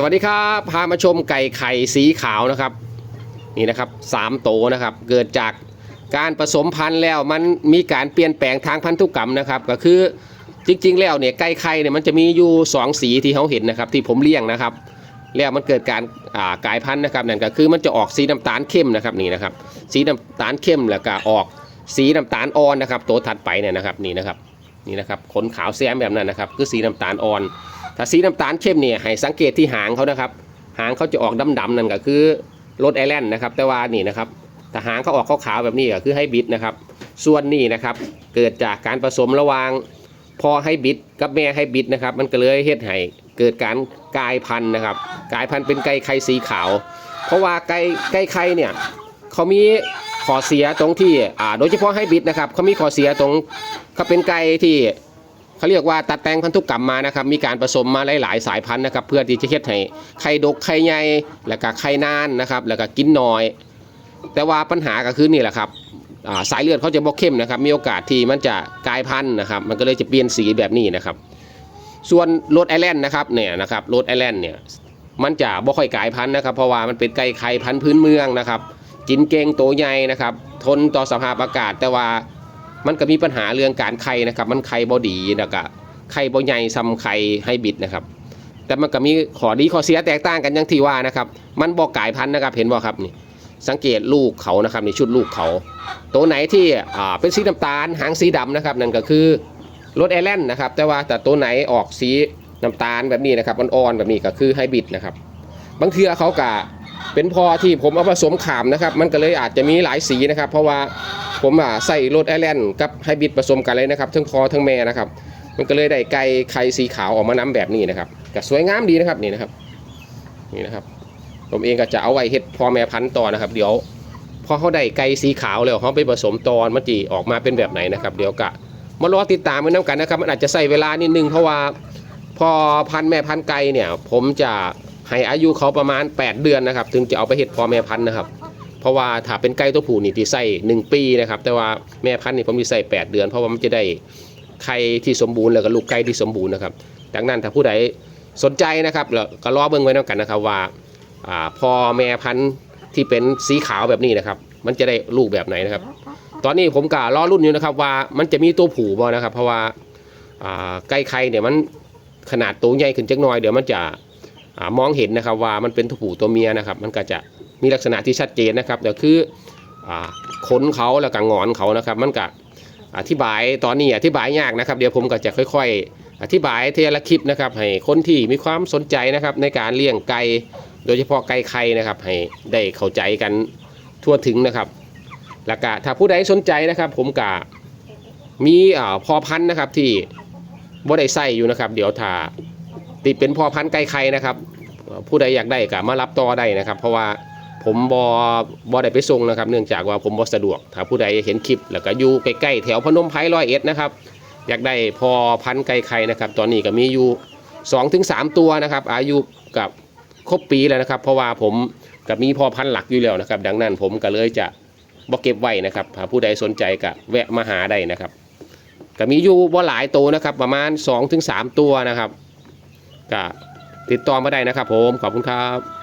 สวัสดีครับ พามาชมไก่ไข่สีขาวนะครับ นี่นะครับสามโตวนะครับ เกิดจากการผสมพันธุ์แล้วมันมีการเปลี่ยนแปลงทางพันธุกรรมนะครับ ก็คือจริง ๆ แล้วเนี่ยไก่ไข่เนี่ยมันจะมีอยู่สองสีที่เขาเห็นนะครับ ที่ผมเลี้ยงนะครับ แล้วมันเกิดการกลายพันธุ์นะครับนั่นก็คือมันจะออกสีน้ำตาลเข้มนะครับนี่นะครับ สีน้ำตาลเข้มแล้วก็ออกสีน้ำตาลอ่อนนะครับ ตัวถัดไปเนี่ยนะครับนี่นะครับนี่นะครับขนขาวแซมแบบนั้นนะครับ คือสีน้ำตาลอ่อน ถ้าสีน้ำตาลเข้มเนี่ยให้สังเกตที่หางเขานะครับ หางเขาจะออกดำๆนั่นก็คือรถไอแลนด์นะครับ แต่ว่านี่นะครับถ้าหางเขาออกขาวๆแบบนี้ก็คือให้บิดนะครับ ส่วนนี่นะครับเกิดจากการผสมระหว่างพ่อให้บิดกับแม่ให้บิดนะครับ มันก็เลยเฮ็ดให้เกิดการกลายพันธุ์นะครับ กลายพันธุ์เป็นไก่ไข่สีขาว เพราะว่าไก่ไก่ไข่เนี่ยเขามีข้อเสียตรงที่อ่าโดยเฉพาะให้บิดนะครับเขามีข้อเสียตรงเขาเป็นไก่ที่ เขาเรียกว่าตัดแต่งพันธุกรรมมานะครับ มีการผสมมาหลาย ๆ สายพันธุ์นะครับ เพื่อที่จะเฮ็ดให้ไข่ดกไข่ใหญ่แล้วก็ไข่นานนะครับ แล้วก็กินน้อย แต่ว่าปัญหาก็คือนี่แหละครับาสายเลือดเขาจะบกเข้มนะครับ มีโอกาสที่มันจะกลายพันธุ์นะครับ มันก็เลยจะเปลี่ยนสีแบบนี้นะครับ ส่วนโรดไอแลนด์นะครับเนี่ยนะครับโรดไอแลนด์เนี่ยมันจะบ่ค่อยกลายพันธุ์นะครับ เพราะว่ามันเป็นไก่ไข่พันธุ์พื้นเมืองนะครับ กินเก่งโตใหญ่นะครับ ทนต่อสภาพอากาศแต่ว่า มันก็มีปัญหาเรื่องการไข่นะครับ มันไข่บ่ดีแล้วก็ไข่บ่ใหญ่ซ้ำไข่ให้บิดนะครับ แต่มันก็มีข้อดีข้อเสียแตกต่างกันอย่างที่ว่านะครับ มันบ่กลายพันธุ์นะครับ เห็นบ่ครับนี่ สังเกตลูกเขานะครับในชุดลูกเขา ตัวไหนที่อ่าเป็นสีน้ำตาลหางสีดำนะครับ นั่นก็คือรถแอร์แลนด์นะครับ แต่ว่าแต่ตัวไหนออกสีน้ำตาลแบบนี้นะครับอ่อนๆแบบนี้ก็คือไฮบริดนะครับ บางเทือเขากะเป็นพอที่ผมเอาผสมขามนะครับ มันก็เลยอาจจะมีหลายสีนะครับ เพราะว่า ผมอ่าใส่รถแอรแลนด์กับไฮบริดผสมกันเลยนะครับทั้งพอทั้งแม่นะครับ มันก็เลยได้ไก่ไข่สีขาวออกมาน้ำแบบนี้นะครับก็สวยงามดีนะครับนี่นะครับนี่นะครับ ผมเองก็จะเอาไว้เฮ็ดพ่อแม่พันธุ์ต่อนะครับ เดี๋ยวพอเขาได้ไก่สีขาวแล้วเขาไปผสมตอนมันจีออกมาเป็นแบบไหนนะครับ เดี๋ยวกะมารอติดตามกันน้ำกันนะครับ มันอาจจะใส่เวลานิดนึงเพราะว่าพอพันแม่พันไก่เนี่ย ผมจะให้อายุเขาประมาณ 8 เดือนนะครับ ถึงจะเอาไปเฮ็ดพ่อแม่พันนะครับ เพราะว่าถ้าเป็นไก่ตัวผู้นี่ที่ใส่1ปีนะครับ แต่ว่าแม่พันธุ์นี่ผมที่ใส่8เดือน เพราะว่ามันจะได้ไข่ที่สมบูรณ์แล้วก็ลูกไก่ที่สมบูรณ์นะครับ ดังนั้นถ้าผู้ใดสนใจนะครับแล้วก็รอเบิ่งไว้น้ำกันนะครับว่าอ่าพอแม่พันธุ์ที่เป็นสีขาวแบบนี้นะครับ มันจะได้ลูกแบบไหนนะครับ ตอนนี้ผมกะรอรุ่นอยู่นะครับว่ามันจะมีตัวผูบ่นะครับ เพราะว่าไก่ไข่เนี่ยมันขนาดตัวใหญ่ขึ้นจักหน่อยเดี๋ยวมันจะอมองเห็นนะครับว่ามันเป็นตัวผู้ตัวเมียนะครับ มันก็จะ มีลักษณะที่ชัดเจนนะครับเดี๋ยวคือขนเขาแล้วก็งอนเขานะครับ มันก็อธิบายตอนนี้อธิบายยากนะครับ เดี๋ยวผมก็จะค่อยๆ อธิบายเทละคลิปนะครับ ให้คนที่มีความสนใจนะครับ ในการเลี้ยงไก่โดยเฉพาะไก่ไข่นะครับ ให้ได้เข้าใจกันทั่วถึงนะครับ แล้วก็ถ้าผู้ใดสนใจนะครับ ผมกะมีอพอพันธุ์นะครับที่บ่ได้ใส่อยู่นะครับ เดี๋ยวถ้าติดเป็นพอพันธุ์ไก่ไข่นะครับ ผู้ใดอยากได้ก็มารับต่อได้นะครับ เพราะว่า ผมบอบอได้ไปส่งนะครับ เนื่องจากว่าผมบอสะดวกถ้าผู้ใดเห็นคลิป แล้วก็อยู่ใกล้ๆแถวพนมไพรร้อยเอ็ดนะครับอยากได้พอพันไก่ไข่นะครับ ตอนนี้ก็มีอยู่2-3 ตัวนะครับ อายุกับครบปีแล้วนะครับ เพราะว่าผมกับมีพอพันหลักอยู่แล้วนะครับ ดังนั้นผมก็เลยจะบ่เก็บไว้นะครับหากผู้ใดสนใจก็แวะมาหาได้นะครับก็มีอยู่บ่หลายตัวนะครับ ประมาณ 2-3 ตัวนะครับก็ติดต่อมาได้นะครับ ผมขอบคุณครับ